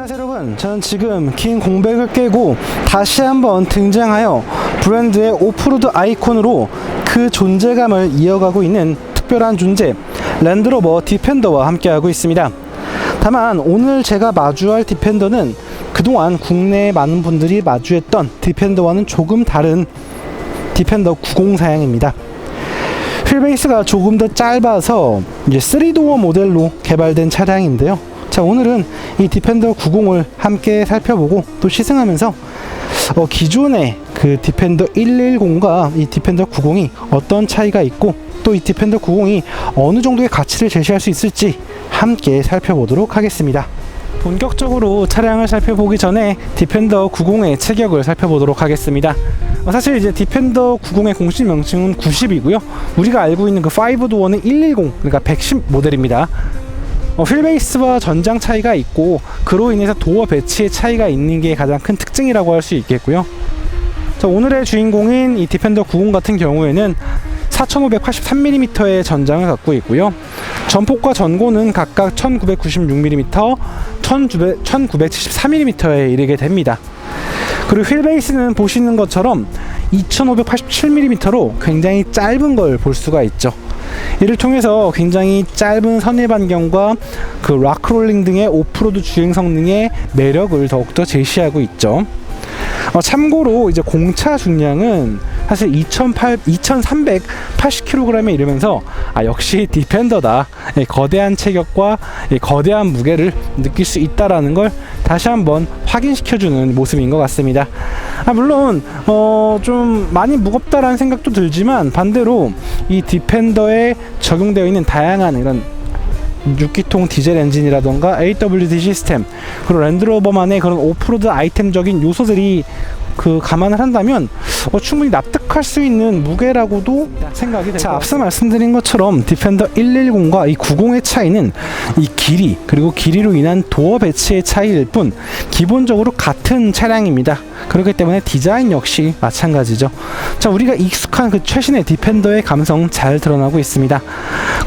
안녕하세요 여러분. 저는 지금 긴 공백을 깨고 다시 한번 등장하여 브랜드의 오프로드 아이콘으로 그 존재감을 이어가고 있는 특별한 존재 랜드로버 디펜더와 함께하고 있습니다. 다만 오늘 제가 마주할 디펜더는 그동안 국내에 많은 분들이 마주했던 디펜더와는 조금 다른 디펜더 90 사양입니다. 휠베이스가 조금 더 짧아서 이제 3도어 모델로 개발된 차량인데요. 자, 오늘은 이 디펜더 90을 함께 살펴보고 또 시승하면서 어, 기존의 그 디펜더 110과 이 디펜더 90이 어떤 차이가 있고 또 이 디펜더 90이 어느 정도의 가치를 제시할 수 있을지 함께 살펴보도록 하겠습니다. 본격적으로 차량을 살펴보기 전에 디펜더 90의 체격을 살펴보도록 하겠습니다. 어, 사실 이제 디펜더 90의 공식 명칭은 90이고요. 우리가 알고 있는 그 5도어는 110, 그러니까 110 모델입니다. 어, 휠베이스와 전장 차이가 있고 그로 인해서 도어 배치의 차이가 있는 게 가장 큰 특징이라고 할 수 있겠고요. 자, 오늘의 주인공인 이 디펜더 90 같은 경우에는 4583mm의 전장을 갖고 있고요. 전폭과 전고는 각각 1996mm, 1973mm에 이르게 됩니다. 그리고 휠베이스는 보시는 것처럼 2587mm로 굉장히 짧은 걸 볼 수가 있죠. 이를 통해서 굉장히 짧은 선의 반경과 그 락롤링 등의 오프로드 주행 성능의 매력을 더욱더 제시하고 있죠. 어, 참고로 이제 공차 중량은 사실 2,800, 2,380kg에 이르면서 아 역시 디펜더다 이 거대한 체격과 이 거대한 무게를 느낄 수 있다라는 걸 다시 한번 확인시켜주는 모습인 것 같습니다. 아 물론 어, 좀 많이 무겁다라는 생각도 들지만 반대로 이 디펜더에 적용되어 있는 다양한 이런 6기통 디젤 엔진이라던가 AWD 시스템 그리고 랜드로버만의 그런 오프로드 아이템적인 요소들이 그 감안을 한다면 어, 충분히 납득할 수 있는 무게라고도 생각이 됩니다. 자, 앞서 말씀드린 것처럼 디펜더 110과 이 90의 차이는 이 길이 그리고 길이로 인한 도어 배치의 차이일 뿐 기본적으로 같은 차량입니다. 그렇기 때문에 디자인 역시 마찬가지죠. 자, 우리가 익숙한 그 최신의 디펜더의 감성 잘 드러나고 있습니다.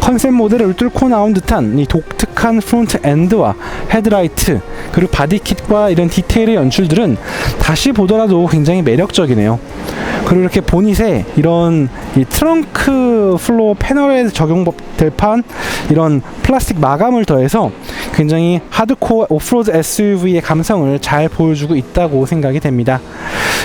컨셉 모델을 뚫고 나온 듯한 이 독특한 프론트 엔드와 헤드라이트 그리고 바디킷과 이런 디테일의 연출들은 다시 보더라도 굉장히 매력적이네요. 그리고 이렇게 보닛에 이런 이 트렁크 플로어 패널에 적용 될판 이런 플라스틱 마감을 더해서 굉장히 하드코어 오프로드 SUV의 감성을 잘 보여주고 있다고 생각이 됩니다.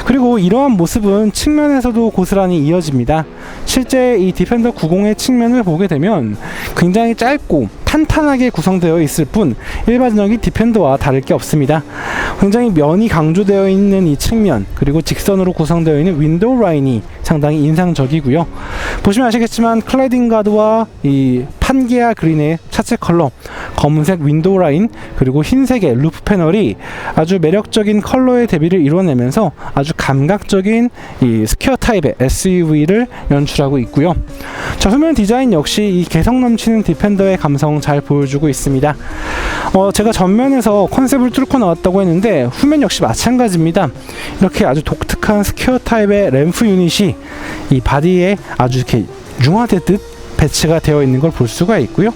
그리고 이러한 모습은 측면에서도 고스란히 이어집니다. 실제 이 디펜더 90의 측면을 보게 되면 굉장히 짧고 탄탄하게 구성되어 있을 뿐 일반적인 디펜더와 다를 게 없습니다. 굉장히 면이 강조되어 있는 이 측면 그리고 직선으로 구성되어 있는 윈도우 라인이 상당히 인상적이고요. 보시면 아시겠지만 클래딩 가드와 이 판게아 그린의 차체 컬러, 검은색 윈도우 라인 그리고 흰색의 루프 패널이 아주 매력적인 컬러의 대비를 이루어내면서 아주 감각적인 이 스퀘어 타입의 SUV를 연출하고 있고요. 자, 후면 디자인 역시 이 개성 넘치는 디펜더의 감성 잘 보여주고 있습니다. 어, 제가 전면에서 컨셉을 뚫고 나왔다고 했는데 후면 역시 마찬가지입니다. 이렇게 아주 독특한 스퀘어 타입의 램프 유닛이 이 바디에 아주 이렇게 융화되듯 배치가 되어 있는 걸 볼 수가 있고요.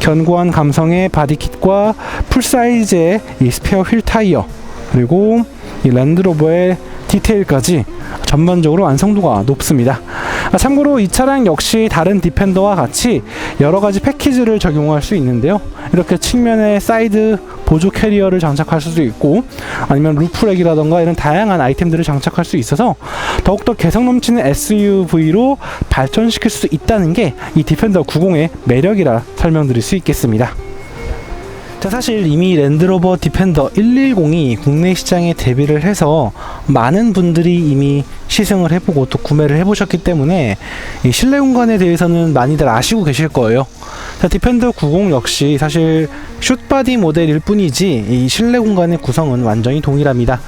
견고한 감성의 바디킷과 풀사이즈의 이 스페어 휠 타이어 그리고 이 랜드로버의 디테일까지 전반적으로 완성도가 높습니다. 아, 참고로 이 차량 역시 다른 디펜더와 같이 여러 가지 패키지를 적용할 수 있는데요. 이렇게 측면에 사이드 보조 캐리어를 장착할 수도 있고 아니면 루프렉이라던가 이런 다양한 아이템들을 장착할 수 있어서 더욱더 개성 넘치는 SUV로 발전시킬 수 있다는 게 이 디펜더 90의 매력이라 설명드릴 수 있겠습니다. 자, 사실 이미 랜드로버 디펜더 110이 국내 시장에 데뷔를 해서 많은 분들이 이미 시승을 해보고 또 구매를 해보셨기 때문에 이 실내 공간에 대해서는 많이들 아시고 계실 거예요. 자, 디펜더 90 역시 사실 숏바디 모델일 뿐이지 이 실내 공간의 구성은 완전히 동일합니다.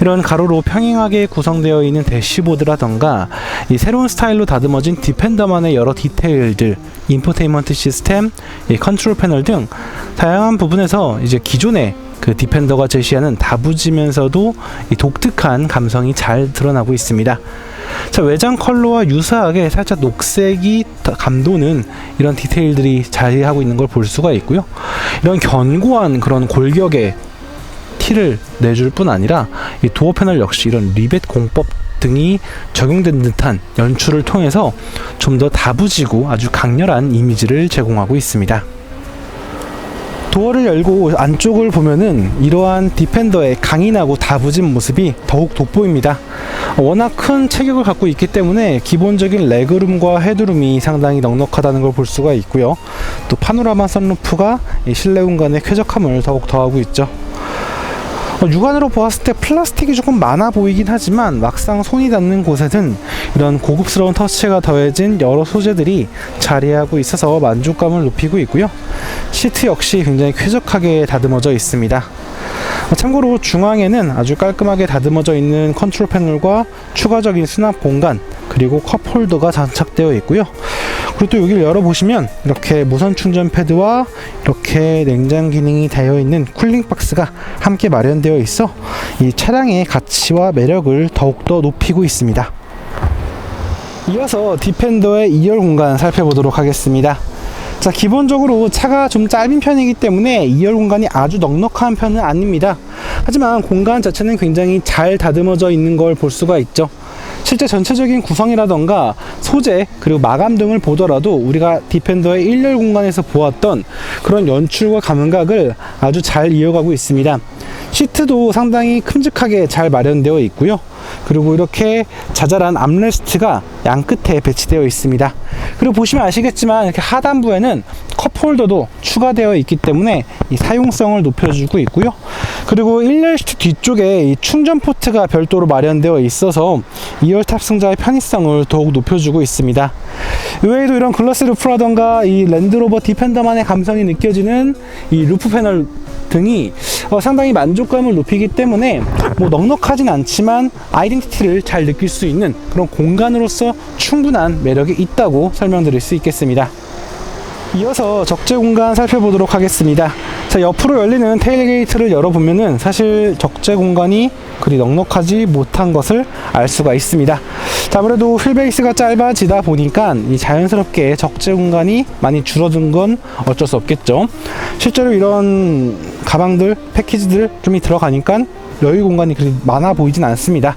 이런 가로로 평행하게 구성되어 있는 대시보드라던가 이 새로운 스타일로 다듬어진 디펜더만의 여러 디테일들, 인포테인먼트 시스템, 이 컨트롤 패널 등 다양한 부분에서 이제 기존의 그 디펜더가 제시하는 다부지면서도 이 독특한 감성이 잘 드러나고 있습니다. 자, 외장 컬러와 유사하게 살짝 녹색이 다- 감도는 이런 디테일들이 자리하고 있는 걸 볼 수가 있고요. 이런 견고한 그런 골격의 티를 내줄 뿐 아니라 이 도어 패널 역시 이런 리벳 공법 등이 적용된 듯한 연출을 통해서 좀 더 다부지고 아주 강렬한 이미지를 제공하고 있습니다. 도어를 열고 안쪽을 보면은 이러한 디펜더의 강인하고 다부진 모습이 더욱 돋보입니다. 워낙 큰 체격을 갖고 있기 때문에 기본적인 레그룸과 헤드룸이 상당히 넉넉하다는 걸 볼 수가 있고요. 또 파노라마 선루프가 이 실내 공간의 쾌적함을 더욱 더하고 있죠. 어, 육안으로 보았을 때 플라스틱이 조금 많아 보이긴 하지만 막상 손이 닿는 곳에는 이런 고급스러운 터치가 더해진 여러 소재들이 자리하고 있어서 만족감을 높이고 있고요. 시트 역시 굉장히 쾌적하게 다듬어져 있습니다. 어, 참고로 중앙에는 아주 깔끔하게 다듬어져 있는 컨트롤 패널과 추가적인 수납 공간 그리고 컵 홀더가 장착되어 있고요. 그리고 또 여기를 열어보시면 이렇게 무선 충전 패드와 이렇게 냉장 기능이 되어 있는 쿨링 박스가 함께 마련되어 있어 이 차량의 가치와 매력을 더욱더 높이고 있습니다. 이어서 디펜더의 2열 공간 살펴보도록 하겠습니다. 자, 기본적으로 차가 좀 짧은 편이기 때문에 2열 공간이 아주 넉넉한 편은 아닙니다. 하지만 공간 자체는 굉장히 잘 다듬어져 있는 걸 볼 수가 있죠. 실제 전체적인 구성이라던가 소재 그리고 마감 등을 보더라도 우리가 디펜더의 1열 공간에서 보았던 그런 연출과 감각을 아주 잘 이어가고 있습니다. 시트도 상당히 큼직하게 잘 마련되어 있고요. 그리고 이렇게 자잘한 암레스트가 양 끝에 배치되어 있습니다. 그리고 보시면 아시겠지만 이렇게 하단부에는 컵홀더도 추가되어 있기 때문에 이 사용성을 높여주고 있고요. 그리고 1열 시트 뒤쪽에 이 충전 포트가 별도로 마련되어 있어서 2열 탑승자의 편의성을 더욱 높여주고 있습니다. 이외에도 이런 글라스 루프라던가 이 랜드로버 디펜더만의 감성이 느껴지는 이 루프 패널 등이 어, 상당히 만족감을 높이기 때문에 뭐 넉넉하진 않지만 아이덴티티를 잘 느낄 수 있는 그런 공간으로서 충분한 매력이 있다고 설명드릴 수 있겠습니다. 이어서 적재 공간 살펴보도록 하겠습니다. 자, 옆으로 열리는 테일게이트를 열어보면은 사실 적재 공간이 그리 넉넉하지 못한 것을 알 수가 있습니다. 자, 아무래도 휠베이스가 짧아지다 보니까 이 자연스럽게 적재 공간이 많이 줄어든 건 어쩔 수 없겠죠. 실제로 이런 가방들, 패키지들 좀이 들어가니까 여유 공간이 그리 많아 보이진 않습니다.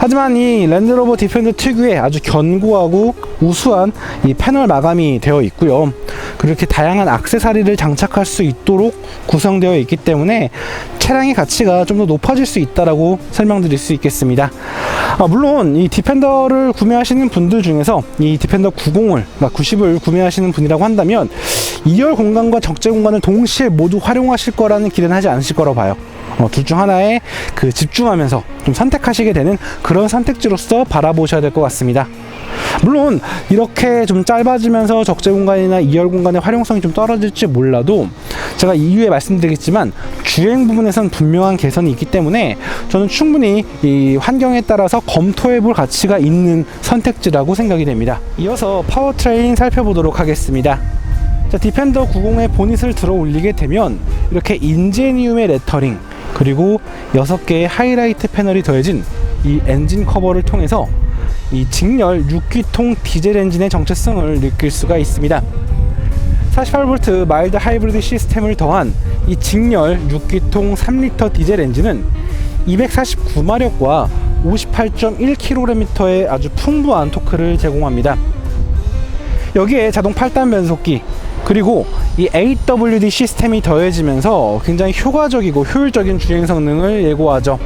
하지만 이 랜드로버 디펜더 특유의 아주 견고하고 우수한 이 패널 마감이 되어 있고요. 그렇게 다양한 악세사리를 장착할 수 있도록 구성되어 있기 때문에 차량의 가치가 좀 더 높아질 수 있다라고 설명드릴 수 있겠습니다. 아, 물론 이 디펜더를 구매하시는 분들 중에서 이 디펜더 90을, 그러니까 90을 구매하시는 분이라고 한다면 2열 공간과 적재 공간을 동시에 모두 활용하실 거라는 기대는 하지 않으실 거라고 봐요. 어, 둘중 하나에 그 집중하면서 좀 선택하시게 되는 그런 선택지로서 바라보셔야 될 것 같습니다. 물론 이렇게 좀 짧아지면서 적재 공간이나 2열 공간의 활용성이 좀 떨어질지 몰라도 제가 이후에 말씀드리겠지만 주행 부분에선 분명한 개선이 있기 때문에 저는 충분히 이 환경에 따라서 검토해 볼 가치가 있는 선택지라고 생각이 됩니다. 이어서 파워트레인 살펴보도록 하겠습니다. 자, 디펜더 90의 보닛을 들어 올리게 되면 이렇게 인제니움의 레터링 그리고 6개의 하이라이트 패널이 더해진 이 엔진 커버를 통해서 이 직렬 6기통 디젤 엔진의 정체성을 느낄 수가 있습니다. 48V 마일드 하이브리드 시스템을 더한 이 직렬 6기통 3리터 디젤 엔진은 249마력과 58.1kgm의 아주 풍부한 토크를 제공합니다. 여기에 자동 8단 변속기 그리고 이 AWD 시스템이 더해지면서 굉장히 효과적이고 효율적인 주행 성능을 예고하죠.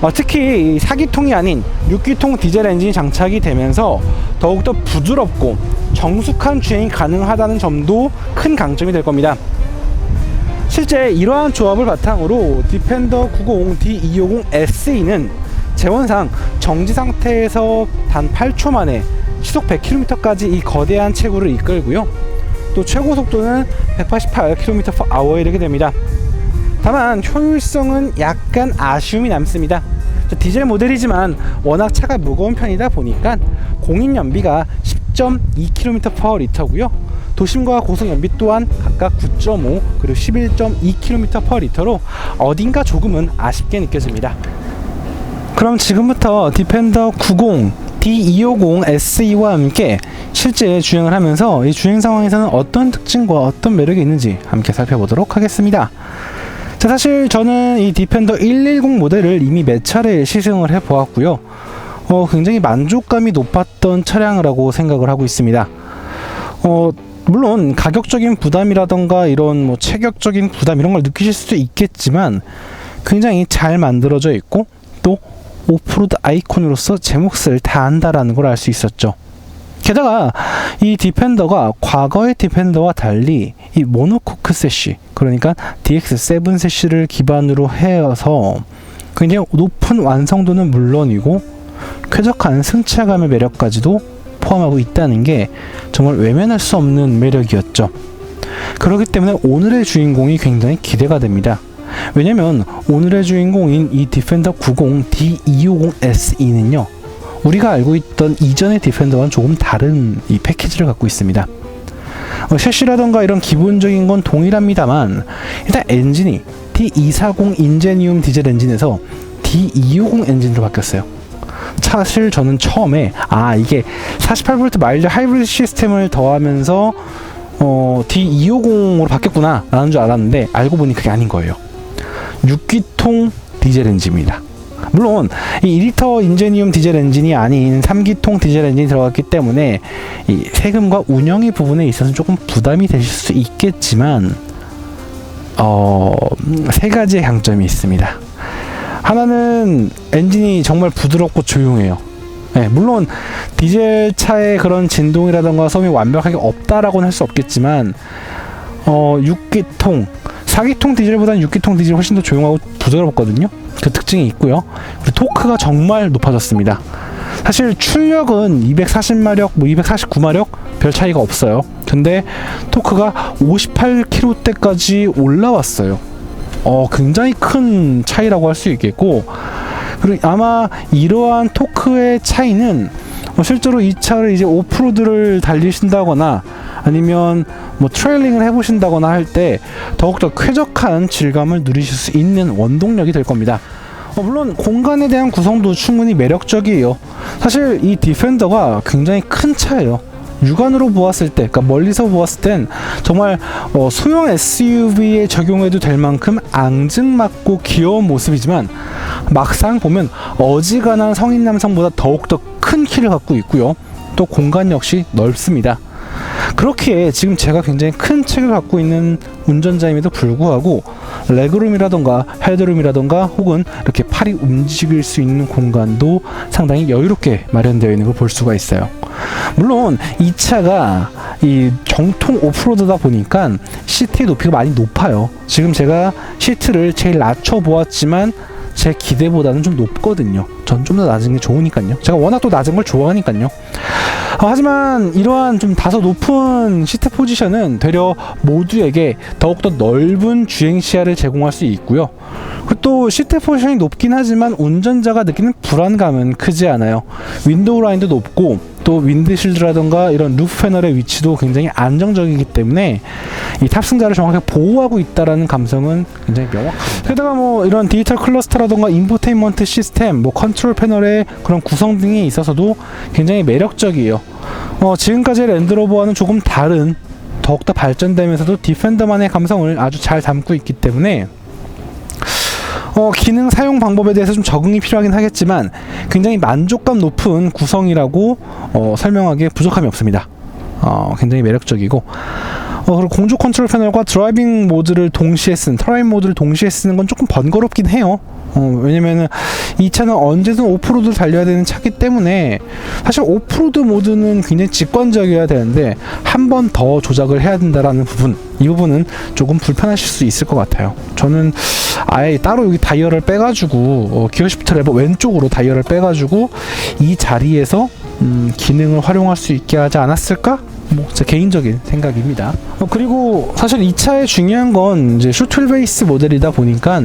어, 특히 이 4기통이 아닌 6기통 디젤 엔진이 장착이 되면서 더욱더 부드럽고 정숙한 주행이 가능하다는 점도 큰 강점이 될 겁니다. 실제 이러한 조합을 바탕으로 디펜더 90 D250 SE는 재원상 정지 상태에서 단 8초 만에 시속 100km까지 이 거대한 체구를 이끌고요. 또 최고 속도는 188km/h에 이르게 됩니다. 다만 효율성은 약간 아쉬움이 남습니다. 디젤 모델이지만 워낙 차가 무거운 편이다 보니까 공인 연비가 10.2km/L고요. 도심과 고속 연비 또한 각각 9.5 그리고 11.2km/L로 어딘가 조금은 아쉽게 느껴집니다. 그럼 지금부터 디펜더 90 D250 SE와 함께 실제 주행을 하면서 이 주행 상황에서는 어떤 특징과 어떤 매력이 있는지 함께 살펴보도록 하겠습니다. 자, 사실 저는 이 디펜더 110 모델을 이미 몇 차례 시승을 해 보았고요. 어, 굉장히 만족감이 높았던 차량이라고 생각을 하고 있습니다. 어, 물론 가격적인 부담이라던가 이런 뭐 체격적인 부담 이런 걸 느끼실 수도 있겠지만 굉장히 잘 만들어져 있고 또 오프로드 아이콘으로서 제 몫을 다한다라는 걸 알 수 있었죠. 게다가 이 디펜더가 과거의 디펜더와 달리 이 모노코크 세시 그러니까 DX7 세시를 기반으로 해서 굉장히 높은 완성도는 물론이고 쾌적한 승차감의 매력까지도 포함하고 있다는 게 정말 외면할 수 없는 매력이었죠. 그렇기 때문에 오늘의 주인공이 굉장히 기대가 됩니다. 왜냐면 오늘의 주인공인 이 디펜더 90 D250SE는요. 우리가 알고 있던 이전의 디펜더와는 조금 다른 이 패키지를 갖고 있습니다. 어, 셰시라던가 이런 기본적인 건 동일합니다만 일단 엔진이 D240 인제니움 디젤 엔진에서 D250 엔진으로 바뀌었어요. 사실 저는 처음에 아 이게 48V 마일드 하이브리드 시스템을 더하면서 어, D250으로 바뀌었구나 라는 줄 알았는데 알고 보니 그게 아닌 거예요. 6기통 디젤 엔진입니다. 물론 이 2리터 인제니움 디젤 엔진이 아닌 3기통 디젤 엔진이 들어갔기 때문에 이 세금과 운영의 부분에 있어서 조금 부담이 되실 수 있겠지만 어, 세 가지의 강점이 있습니다. 하나는 엔진이 정말 부드럽고 조용해요. 네, 물론 디젤 차의 그런 진동이라던가 소음이 완벽하게 없다라고는 할 수 없겠지만 어, 6기통, 4기통 디젤보다는 6기통 디젤이 훨씬 더 조용하고 부드럽거든요. 그 특징이 있고요. 그리고 토크가 정말 높아졌습니다. 사실 출력은 240마력, 뭐 249마력 별 차이가 없어요. 근데 토크가 58kg대까지 올라왔어요. 어, 굉장히 큰 차이라고 할 수 있겠고, 그리고 아마 이러한 토크의 차이는 어, 실제로 이 차를 이제 오프로드를 달리신다거나 아니면 뭐 트레일링을 해보신다거나 할 때 더욱더 쾌적한 질감을 누리실 수 있는 원동력이 될 겁니다. 어, 물론 공간에 대한 구성도 충분히 매력적이에요. 사실 이 디펜더가 굉장히 큰 차예요. 육안으로 보았을 때, 그러니까 멀리서 보았을 땐 정말 어, 소형 SUV에 적용해도 될 만큼 앙증맞고 귀여운 모습이지만 막상 보면 어지간한 성인 남성보다 더욱더 큰 키를 갖고 있고요. 또 공간 역시 넓습니다. 그렇기에 지금 제가 굉장히 큰 책을 갖고 있는 운전자임에도 불구하고 레그룸이라던가 헤드룸이라던가 혹은 이렇게 팔이 움직일 수 있는 공간도 상당히 여유롭게 마련되어 있는 걸 볼 수가 있어요. 물론 이 차가 이 정통 오프로드다 보니까 시트의 높이가 많이 높아요. 지금 제가 시트를 제일 낮춰 보았지만 제 기대보다는 좀 높거든요. 전 좀 더 낮은 게 좋으니까요. 제가 워낙 또 낮은 걸 좋아하니까요. 어, 하지만 이러한 좀 다소 높은 시트 포지션은 되려 모두에게 더욱더 넓은 주행 시야를 제공할 수 있고요. 그리고 또 시트 포지션이 높긴 하지만 운전자가 느끼는 불안감은 크지 않아요. 윈도우 라인도 높고 또 윈드실드라던가 이런 루프 패널의 위치도 굉장히 안정적이기 때문에 이 탑승자를 정확하게 보호하고 있다라는 감성은 굉장히 명확합니다. 게다가 뭐 이런 디지털 클러스터라던가 인포테인먼트 시스템, 뭐 컨트롤 패널의 그런 구성 등에 있어서도 굉장히 매력적이에요. 어, 지금까지의 랜드로버와는 조금 다른 더욱더 발전되면서도 디펜더만의 감성을 아주 잘 담고 있기 때문에 어, 기능 사용 방법에 대해서 좀 적응이 필요하긴 하겠지만 굉장히 만족감 높은 구성이라고 어, 설명하기에 부족함이 없습니다. 어, 굉장히 매력적이고 어, 그리고 공조 컨트롤 패널과 드라이빙 모드를 동시에 쓰는 트라이빙 모드를 동시에 쓰는 건 조금 번거롭긴 해요. 어, 왜냐면은 이 차는 언제든 오프로드 달려야 되는 차기 때문에 사실 오프로드 모드는 굉장히 직관적이어야 되는데 한 번 더 조작을 해야 된다라는 부분 이 부분은 조금 불편하실 수 있을 것 같아요. 저는 아예 따로 여기 다이얼을 빼가지고 어, 기어 시프트 레버 왼쪽으로 다이얼을 빼가지고 이 자리에서 음, 기능을 활용할 수 있게 하지 않았을까? 뭐제 개인적인 생각입니다. 어, 그리고 사실 이 차의 중요한 건 이제 슈툴 베이스 모델이다 보니까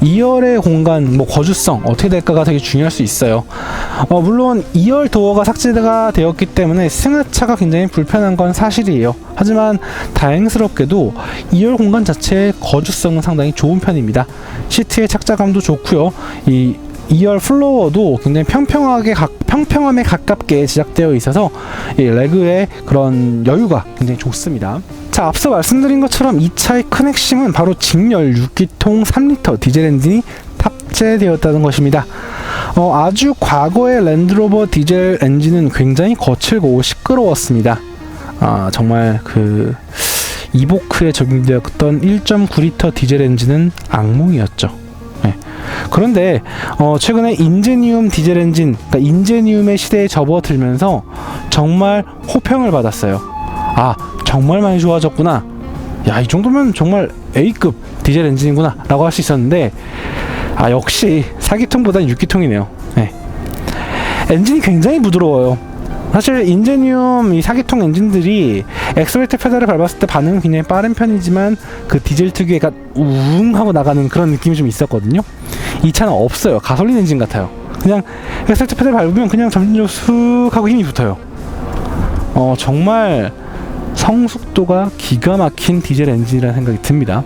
2열의 공간, 뭐 거주성 어떻게 될까가 되게 중요할 수 있어요. 어, 물론 2열 도어가 삭제가 되었기 때문에 승하차가 굉장히 불편한 건 사실이에요. 하지만 다행스럽게도 2열 공간 자체의 거주성은 상당히 좋은 편입니다. 시트의 착자감도 좋고요. 이 2열 플로어도 굉장히 평평하게 가, 평평함에 가깝게 제작되어 있어서 이 레그의 그런 여유가 굉장히 좋습니다. 자 앞서 말씀드린 것처럼 이 차의 큰 핵심은 바로 직렬 6기통 3리터 디젤 엔진이 탑재되었다는 것입니다. 어, 아주 과거의 랜드로버 디젤 엔진은 굉장히 거칠고 시끄러웠습니다. 아, 정말 그 이보크에 적용되었던 1.9리터 디젤 엔진은 악몽이었죠. 네. 그런데 어, 최근에 인제니움 디젤 엔진, 그러니까 인제니움의 시대에 접어들면서 정말 호평을 받았어요. 아, 정말 많이 좋아졌구나. 야, 이 정도면 정말 A급 디젤 엔진이구나. 라고 할 수 있었는데, 아, 역시 4기통보다는 6기통이네요. 네. 엔진이 굉장히 부드러워요. 사실 인제니움 이 4기통 엔진들이 엑셀레이터 페달을 밟았을 때 반응은 굉장히 빠른 편이지만 그 디젤 특유의 약간 우웅 하고 나가는 그런 느낌이 좀 있었거든요. 이 차는 없어요. 가솔린 엔진 같아요. 그냥 엑셀레이터 페달 밟으면 그냥 점진적으로 쑥 하고 힘이 붙어요. 어 정말 성숙도가 기가 막힌 디젤 엔진이라는 생각이 듭니다.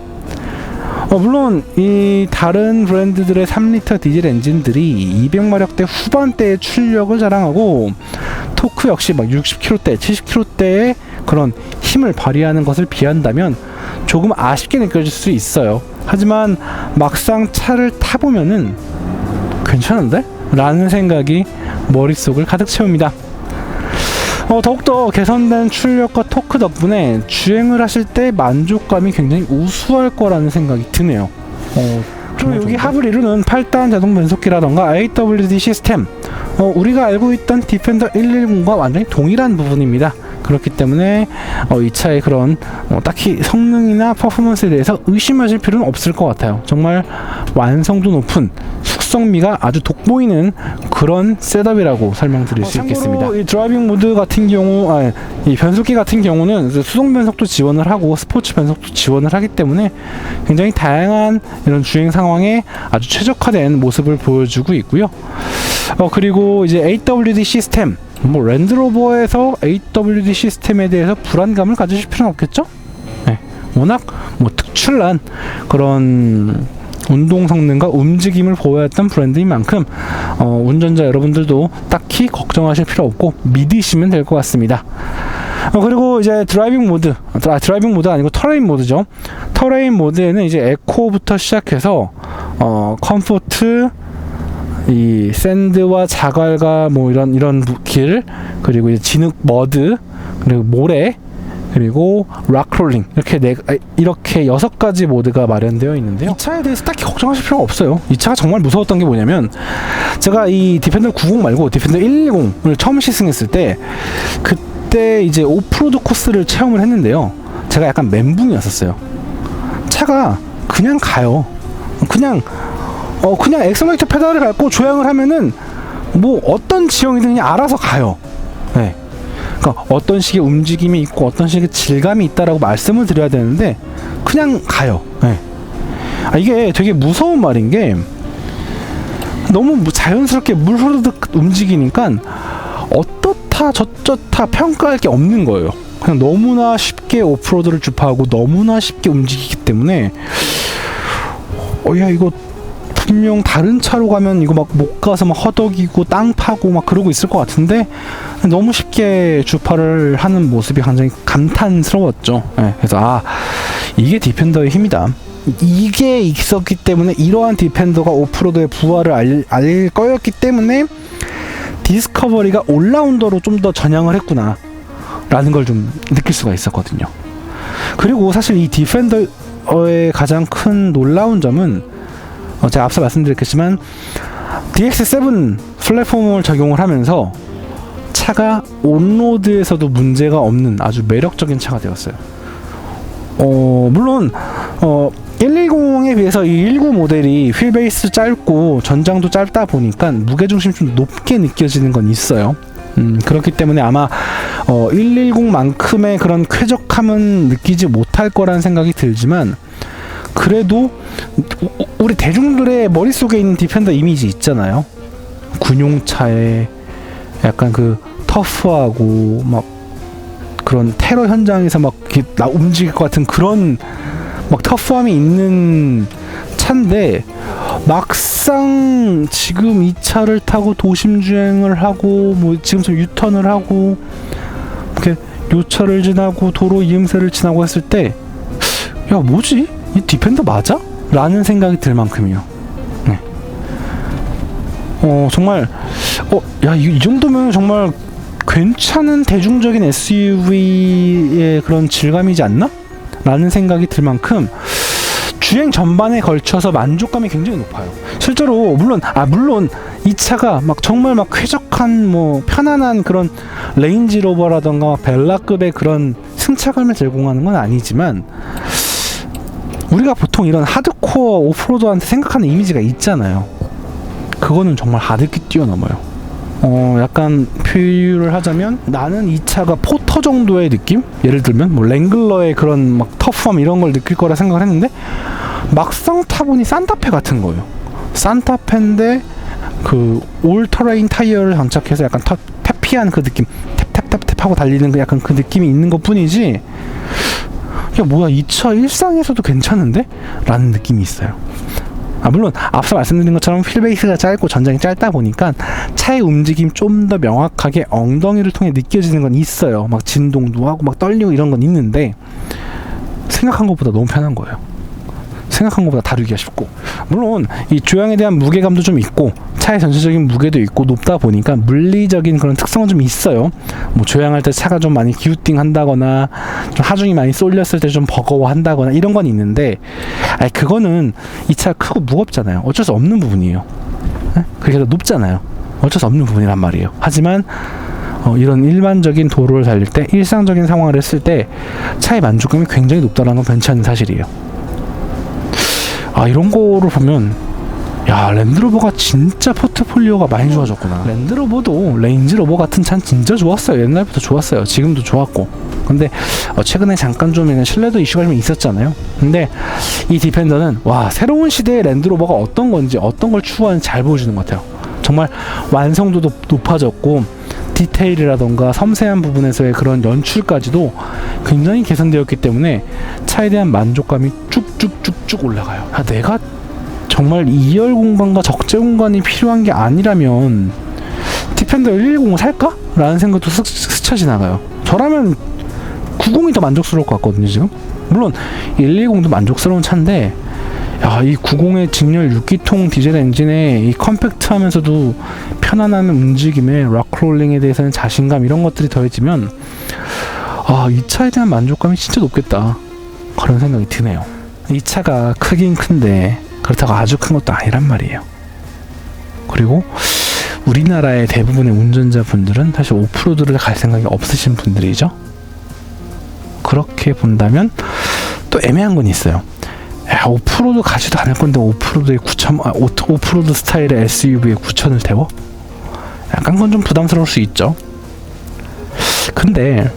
어, 물론 이 다른 브랜드들의 3리터 디젤 엔진들이 200마력대 후반대의 출력을 자랑하고 토크 역시 막 60km대, 70km대의 그런 힘을 발휘하는 것을 비한다면 조금 아쉽게 느껴질 수 있어요. 하지만 막상 차를 타보면은 괜찮은데? 라는 생각이 머릿속을 가득 채웁니다. 어, 더욱더 개선된 출력과 토크 덕분에 주행을 하실 때 만족감이 굉장히 우수할 거라는 생각이 드네요. 어, 그리고 여기 합을 이루는 8단 자동 변속기라던가 AWD 시스템 어, 우리가 알고 있던 디펜더 110과 완전히 동일한 부분입니다. 그렇기 때문에 어, 이 차의 그런 어, 딱히 성능이나 퍼포먼스에 대해서 의심하실 필요는 없을 것 같아요. 정말 완성도 높은 숙성미가 아주 돋보이는 그런 셋업이라고 설명드릴 수 있겠습니다. 이 드라이빙 모드 같은 경우, 아, 이 변속기 같은 경우는 수동 변속도 지원을 하고 스포츠 변속도 지원을 하기 때문에 굉장히 다양한 이런 주행 상황에 아주 최적화된 모습을 보여주고 있고요. 어, 그리고 이제 AWD 시스템, 뭐 랜드로버에서 AWD 시스템에 대해서 불안감을 가지실 필요는 없겠죠? 네. 워낙 뭐 특출난 그런 운동 성능과 움직임을 보여했던 브랜드인 만큼 어, 운전자 여러분들도 딱히 걱정하실 필요 없고 믿으시면 될 것 같습니다. 어, 그리고 이제 드라이빙 모드, 아, 드라이빙 모드 아니고 터레인 모드죠. 터레인 모드에는 이제 에코부터 시작해서 어, 컴포트, 이 샌드와 자갈과 뭐 이런 이런 길 그리고 이제 진흙 머드 그리고 모래 그리고 락롤링 이렇게 네 이렇게 여섯 가지 모드가 마련되어 있는데요. 이 차에 대해서 딱히 걱정하실 필요가 없어요. 이 차가 정말 무서웠던 게 뭐냐면 제가 이 디펜더 90 말고 디펜더 110을 처음 시승했을 때 그때 이제 오프로드 코스를 체험을 했는데요. 제가 약간 멘붕이었었어요. 차가 그냥 가요. 그냥 어 그냥 엑셀레이터 페달을 밟고 조향을 하면은 뭐 어떤 지형이든 그냥 알아서 가요. 네. 그러니까 어떤 식의 움직임이 있고 어떤 식의 질감이 있다라고 말씀을 드려야 되는데 그냥 가요. 네. 아, 이게 되게 무서운 말인 게 너무 자연스럽게 물 흐르듯 움직이니까 어떻다 저쩌다 평가할 게 없는 거예요. 그냥 너무나 쉽게 오프로드를 주파하고 너무나 쉽게 움직이기 때문에 어야 이거 분명 다른 차로 가면 이거 막 못 가서 막 허덕이고 땅 파고 막 그러고 있을 것 같은데 너무 쉽게 주파를 하는 모습이 굉장히 감탄스러웠죠. 네, 그래서 아 이게 디펜더의 힘이다. 이게 있었기 때문에 이러한 디펜더가 오프로드의 부활을 알, 알 거였기 때문에 디스커버리가 올라운더로 좀 더 전향을 했구나 라는 걸 좀 느낄 수가 있었거든요. 그리고 사실 이 디펜더의 가장 큰 놀라운 점은 어, 제가 앞서 말씀드렸겠지만 DX7 플랫폼을 적용을 하면서 차가 온로드에서도 문제가 없는 아주 매력적인 차가 되었어요. 어, 물론 어, 110에 비해서 이 19 모델이 휠베이스 짧고 전장도 짧다 보니까 무게중심이 좀 높게 느껴지는 건 있어요. 음, 그렇기 때문에 아마 어, 110만큼의 그런 쾌적함은 느끼지 못할 거라는 생각이 들지만 그래도 우리 대중들의 머릿속에 있는 디펜더 이미지 있잖아요. 군용차에 약간 그 터프하고 막 그런 테러 현장에서 막 나 움직일 것 같은 그런 막 터프함이 있는 차인데 막상 지금 이 차를 타고 도심 주행을 하고 뭐 지금처럼 유턴을 하고 이렇게 요철을 지나고 도로 이음새를 지나고 했을 때 야 뭐지 이 디펜더 맞아? 라는 생각이 들 만큼이요. 네. 어 정말 어 야 이 이 정도면 정말 괜찮은 대중적인 SUV의 그런 질감이지 않나? 라는 생각이 들 만큼 주행 전반에 걸쳐서 만족감이 굉장히 높아요. 실제로 물론 아 물론 이 차가 막 정말 막 쾌적한 뭐 편안한 그런 레인지로버라던가 벨라급의 그런 승차감을 제공하는 건 아니지만 우리가 보통 이런 하드코어 오프로드한테 생각하는 이미지가 있잖아요. 그거는 정말 하드기 뛰어넘어요. 어 약간 표현을 하자면 나는 이 차가 포터 정도의 느낌? 예를 들면 뭐 랭글러의 그런 막 터프함 이런 걸 느낄 거라 생각을 했는데 막상 타보니 산타페 같은 거예요. 산타페인데 그 올터레인 타이어를 장착해서 약간 터, 태피한 그 느낌 탭탭탭탭 하고 달리는 그 약간 그 느낌이 있는 것 뿐이지 야 뭐야 이 차 일상에서도 괜찮은데? 라는 느낌이 있어요. 아 물론 앞서 말씀드린 것처럼 휠베이스가 짧고 전장이 짧다 보니까 차의 움직임 좀 더 명확하게 엉덩이를 통해 느껴지는 건 있어요. 막 진동도 하고 막 떨리고 이런 건 있는데 생각한 것보다 너무 편한 거예요. 생각한 것보다 다루기가 쉽고 물론 이 조향에 대한 무게감도 좀 있고 차의 전체적인 무게도 있고 높다 보니까 물리적인 그런 특성은 좀 있어요. 뭐 조향할 때 차가 좀 많이 기우띵한다거나 좀 하중이 많이 쏠렸을 때 좀 버거워 한다거나 이런 건 있는데 아니 그거는 이 차 크고 무겁잖아요. 어쩔 수 없는 부분이에요. 네? 그게 더 높잖아요. 어쩔 수 없는 부분이란 말이에요. 하지만 어, 이런 일반적인 도로를 달릴 때 일상적인 상황을 했을 때 차의 만족감이 굉장히 높다는 건 괜찮은 사실이에요. 아 이런 거를 보면 야 랜드로버가 진짜 포트폴리오가 많이 좋아졌구나. 랜드로버도 레인지로버 같은 차는 진짜 좋았어요. 옛날부터 좋았어요. 지금도 좋았고. 근데 어, 최근에 잠깐 좀 이런 신뢰도 이슈가 좀 있었잖아요. 근데 이 디펜더는 와 새로운 시대의 랜드로버가 어떤 건지 어떤 걸 추구하는지 잘 보여주는 것 같아요. 정말 완성도도 높아졌고 디테일이라던가 섬세한 부분에서의 그런 연출까지도 굉장히 개선되었기 때문에 차에 대한 만족감이 쭉쭉쭉쭉 올라가요. 아, 내가 정말 2열 공간과 적재 공간이 필요한 게 아니라면 디펜더 110을 살까? 라는 생각도 스, 스쳐 지나가요. 저라면 90이 더 만족스러울 것 같거든요, 지금. 물론 110도 만족스러운 차인데 야, 이 90의 직렬 6기통 디젤 엔진에 이 컴팩트하면서도 편안한 움직임에 락롤링에 대해서는 자신감 이런 것들이 더해지면 아, 이 차에 대한 만족감이 진짜 높겠다. 그런 생각이 드네요. 이 차가 크긴 큰데 그렇다고 아주 큰 것도 아니란 말이에요. 그리고 우리나라의 대부분의 운전자분들은 사실 오프로드를 갈 생각이 없으신 분들이죠. 그렇게 본다면 또 애매한 건 있어요. 야, 오프로드 가지도 않을 건데 오프로드에 9천 아, 오, 오프로드 스타일의 SUV에 9천을 태워? 약간 건 좀 부담스러울 수 있죠. 근데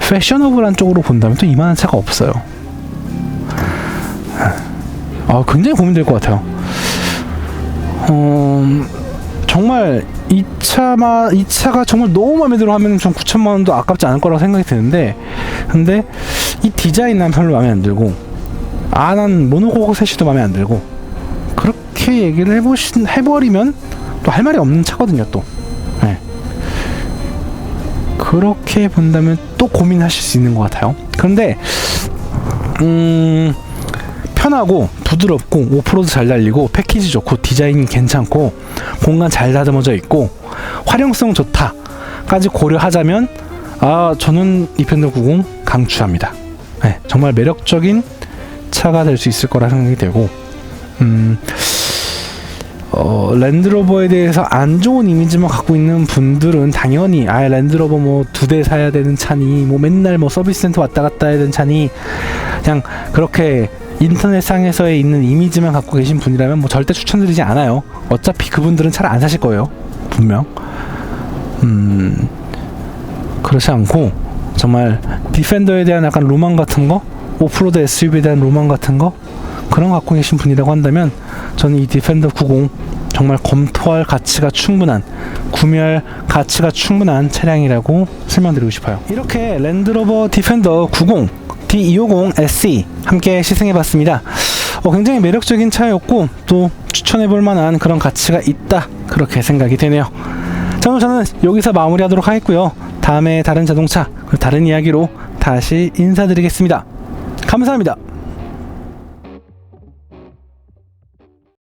패셔너블한 쪽으로 본다면 또 이만한 차가 없어요. 아, 굉장히 고민될 것 같아요. 어, 정말 이 차마 이 차가 정말 너무 마음에 들어 하면 좀 9천만 원도 아깝지 않을 거라고 생각이 드는데 근데 이 디자인 난 별로 마음에 안 들고 아 난 모노코코 셋이도 마음에 안 들고 그렇게 얘기를 해보신 해버리면 또 할 말이 없는 차거든요 또. 네. 그렇게 본다면 또 고민하실 수 있는 것 같아요. 그런데 음 편하고 부드럽고 오프로드 잘 달리고 패키지 좋고 디자인 괜찮고 공간 잘 다듬어져 있고 활용성 좋다까지 고려하자면 아 저는 이펜더 90 강추합니다. 네, 정말 매력적인 차가 될 수 있을 거라 생각이 되고 음, 어, 랜드로버에 대해서 안 좋은 이미지만 갖고 있는 분들은 당연히 아 랜드로버 뭐 두 대 사야 되는 차니 뭐 맨날 뭐 서비스 센터 왔다 갔다 해야 되는 차니 그냥 그렇게 인터넷상에서의 있는 이미지만 갖고 계신 분이라면 뭐 절대 추천드리지 않아요. 어차피 그분들은 차를 안 사실 거예요. 분명. 음 그렇지 않고 정말 디펜더에 대한 약간 로망 같은 거 오프로드 SUV에 대한 로망 같은 거 그런 거 갖고 계신 분이라고 한다면 저는 이 디펜더 90 정말 검토할 가치가 충분한 구매할 가치가 충분한 차량이라고 설명드리고 싶어요. 이렇게 랜드로버 디펜더 90 D250 SE 함께 시승해봤습니다. 어, 굉장히 매력적인 차였고 또 추천해볼 만한 그런 가치가 있다 그렇게 생각이 되네요. 자 오늘 저는 여기서 마무리하도록 하겠고요. 다음에 다른 자동차 다른 이야기로 다시 인사드리겠습니다. 감사합니다.